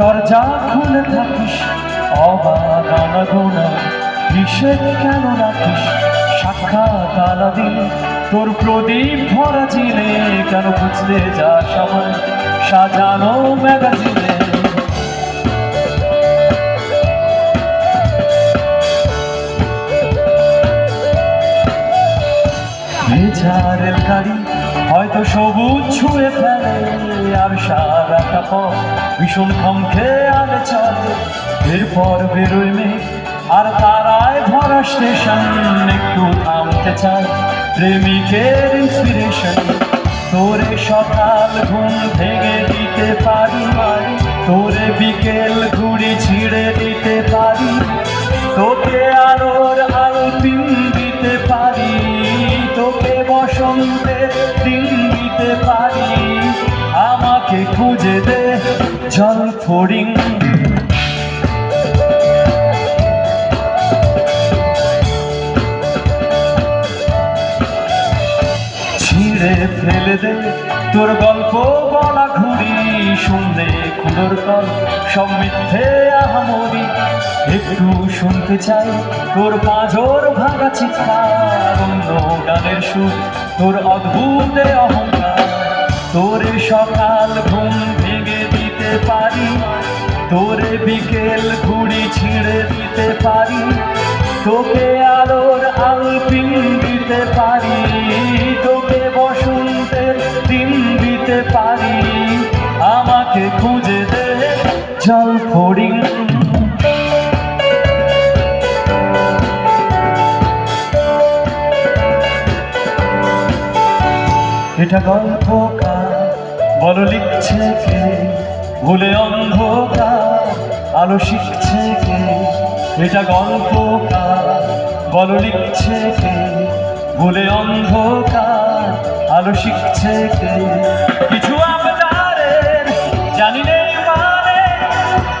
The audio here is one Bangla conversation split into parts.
দরজা খুলে থাকিস, অবাধ আনাগোনা নিষেধ কেন রাখিস? সাক্ষাৎ আলাদিন তোর প্রদীপ ভরা চিনে কেন বুঝতে যা সময় সাজানো ম্যাগাজিনে? ভেজারের গাড়ি হয়তো সবুজ ছুঁয়ে ফেলে আর সারাটা পথ ভীষণ কম খেয়ে আগে চলে। এরপর বেরোয় মেঘ, আর তারায় ভরা স্টেশন একটু থামতে চায় প্রেমিকের ইন্সপিরেশন তোরে সকাল ঘুম ভেঙে দিতে পারি তোরে বিকেল ঘুড়ি ছিঁড়ে দিন দিতে পারি আমাকে খুঁজে দে জল ফড়িং। ছিঁড়ে ফেলে দে তোর গল্প। শুনলে খুদর কল, সব মিথ্যে আহামরি। একটু শুনতে চাই তোর পাঁজর ভাঙা চিৎকার, অন্য গানের সুর, তোর অদ্ভুত অহংকার। তোরে সকাল ঘুম ভেঙে দিতে পারি, তোরে বিকেল ঘুড়ি ছিঁড়ে দিতে পারি, তোকে আলোর আলপিন দিতে পারি। খুঁজে দে জল ফড়িং। এটা গল্প বলো, লিখছে কে? ভুলে অন্ধকার, আলো শিখছে কে? এটা গল্প বলো, লিখছে কে? ভুলে অন্ধকার, আলো শিখছে কে? কিছু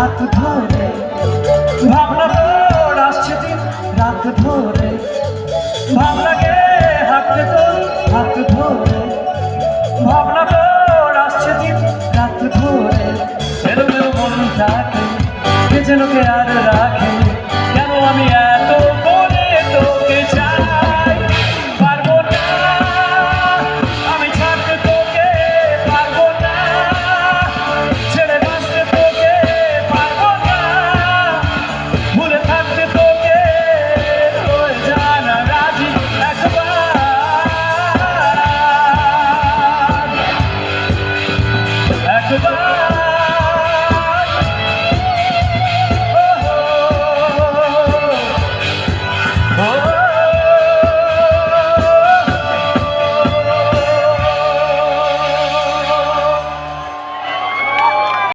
হাত ধরে। ভাবনা তোর আসছে দিন রাত ধরে। ভাবনাকে হাতে তোর হাত ধরে। ভাবনা তোর আসছে দিন রাত ধরে। এলো মেলো মনটাকে কে যেন কে আর রাখে।